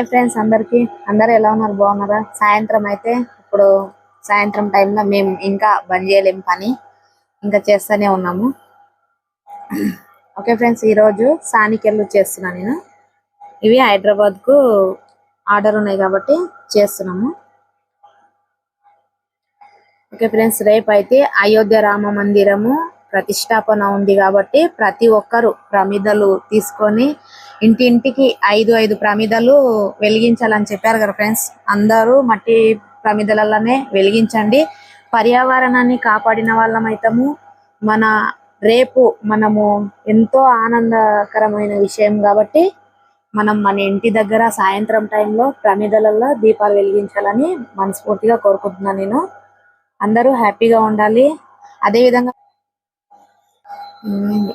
Hi friends అందరికి. అందరు ఎలా ఉన్నారు? బాగున్నారా? సాయంత్రం అయితే ఇప్పుడు సాయంత్రం టైంలో మేము ఇంకా బంద్ చేయలేం పని. ఇంకా చేస్తూనే ఉన్నాము. ఓకే ఫ్రెండ్స్ ఈరోజు సానికెళ్ళు చేస్తున్నా నేను. ఇవి హైదరాబాద్కు ఆర్డర్ ఉన్నాయి కాబట్టి చేస్తున్నాము. ఓకే ఫ్రెండ్స్ రేపు అయితే అయోధ్య రామ మందిరము ప్రతిష్టాపన ఉంది కాబట్టి ప్రతి ఒక్కరు ప్రమిదలు తీసుకొని ఇంటింటికి ఐదు ఐదు ప్రమిదలు వెలిగించాలని చెప్పారు కదా ఫ్రెండ్స్. అందరూ మట్టి ప్రమిదలలోనే వెలిగించండి. పర్యావరణాన్ని కాపాడిన వాళ్ళం మన రేపు మనము ఎంతో ఆనందకరమైన విషయం కాబట్టి మనం మన ఇంటి దగ్గర సాయంత్రం టైంలో ప్రమిదలలో దీపాలు వెలిగించాలని మనస్ఫూర్తిగా కోరుకుంటున్నాను నేను. అందరూ హ్యాపీగా ఉండాలి. అదే విధంగా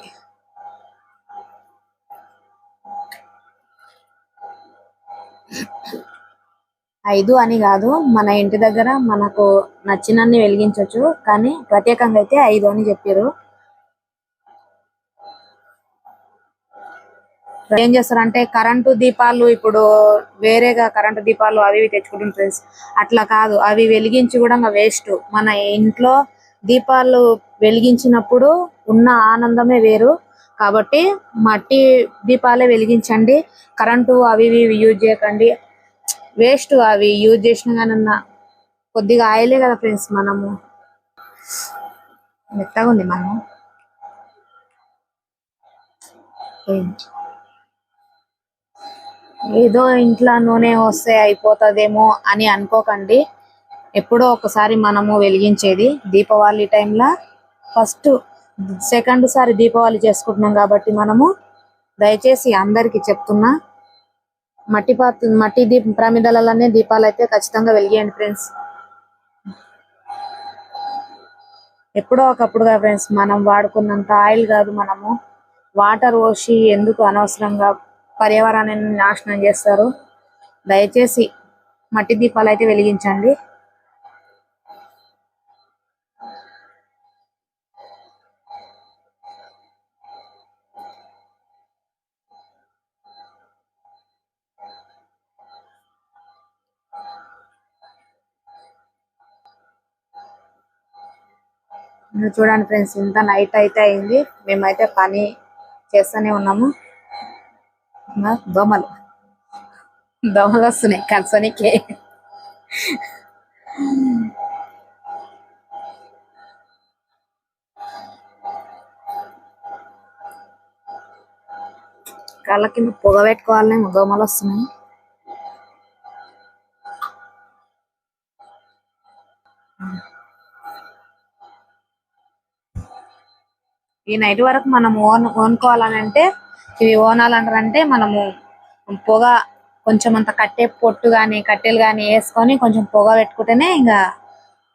ఐదు అని కాదు మన ఇంటి దగ్గర మనకు నచ్చినన్ని వెలిగించవచ్చు కానీ ప్రత్యేకంగా అయితే ఐదు అని చెప్పారు ఏం చేస్తారంటే కరెంటు దీపాలు ఇప్పుడు వేరేగా కరెంటు దీపాలు అవి ఇవి తెచ్చుకుంటుంది ఫ్రెండ్స్ అట్లా కాదు అవి వెలిగించి కూడా వేస్ట్ మన ఇంట్లో దీపాలు వెలిగించినప్పుడు ఉన్న ఆనందమే వేరు. కాబట్టి మట్టి దీపాలే వెలిగించండి. కరెంటు అవి ఇవి యూజ్ చేయకండి. వేస్ట్ అవి యూజ్ చేసిన కానీ కొద్దిగా ఆయిలే కదా ఫ్రెండ్స్ మనము. మెత్తగా ఉంది మనం ఏదో ఇంట్లో నూనె వస్తే అయిపోతుందేమో అని అనుకోకండి. ఎప్పుడో ఒకసారి మనము వెలిగించేది దీపావళి టైంలో. ఫస్ట్ సెకండ్ సారి దీపావళి చేసుకుంటున్నాం కాబట్టి మనము దయచేసి అందరికీ చెప్తున్నా మట్టి పాత్ర మట్టి దీప ప్రమిదలలోనే దీపాలు అయితే ఖచ్చితంగా వెలిగేయండి ఫ్రెండ్స్. ఎప్పుడో ఒకప్పుడుగా ఫ్రెండ్స్ మనం వాడుకున్నంత ఆయిల్ కాదు మనము. వాటర్ పోసి ఎందుకు అనవసరంగా పర్యావరణాన్ని నాశనం చేస్తారు? దయచేసి మట్టి దీపాలు అయితే వెలిగించండి. చూడండి ఫ్రెండ్స్ ఇంత నైట్ అయితే అయింది. మేమైతే పని చేస్తూనే ఉన్నాము. దోమలు. దోమలు వస్తున్నాయి కనసనికి. కళ్ళ కింద పొగ పెట్టుకోవాలి దోమలు వస్తున్నాయి. ఈ నైట్ వరకు మనం ఓన్ ఓనుకోవాలని అంటే ఇవి ఓనాలంటారంటే మనము పొగ కొంచెం అంత కట్టే పొట్టు గాని కట్టెలు కానీ వేసుకొని కొంచెం పొగ పెట్టుకుంటేనే ఇంకా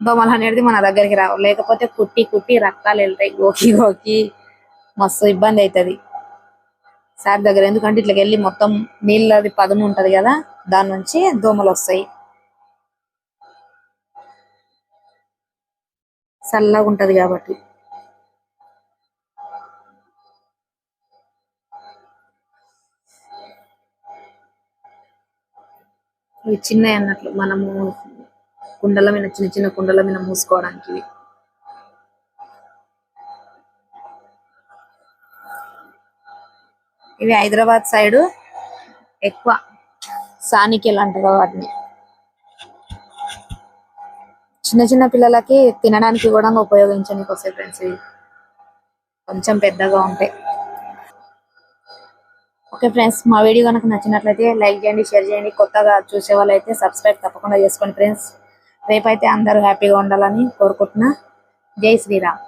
దోమలు అనేది మన దగ్గరికి రావు. లేకపోతే కుట్టి కుట్టి రక్తాలు వెళ్తాయి. గోకి గోకి మస్తు ఇబ్బంది అవుతుంది సార్ దగ్గర ఎందుకంటే ఇట్లా వెళ్ళి మొత్తం నీళ్ళది పదును ఉంటది కదా దాని నుంచి దోమలు వస్తాయి. చల్లగా ఉంటది కాబట్టి. ఇవి చిన్నవి అన్నట్లు మనము కుండల మీద చిన్న చిన్న కుండల మీద మూసుకోవడానికి ఇవి. ఇవి హైదరాబాద్ సైడ్ ఎక్కువ సానికెల్ అంటారు వాటిని. చిన్న చిన్న పిల్లలకి తినడానికి కూడా ఉపయోగించడానికి వస్తాయి ఫ్రెండ్స్ ఇవి. కొంచెం పెద్దగా ఉంటాయి ఓకే ఫ్రెండ్స్ మా వీడియో కనుక నచ్చినట్లయితే లైక్ చేయండి షేర్ చేయండి. కొత్తగా చూసే వాళ్ళైతే సబ్స్క్రైబ్ తప్పకుండా చేసుకోండి ఫ్రెండ్స్. రేపైతే అందరూ హ్యాపీగా ఉండాలని కోరుకుంటున్నా. జై శ్రీరామ్.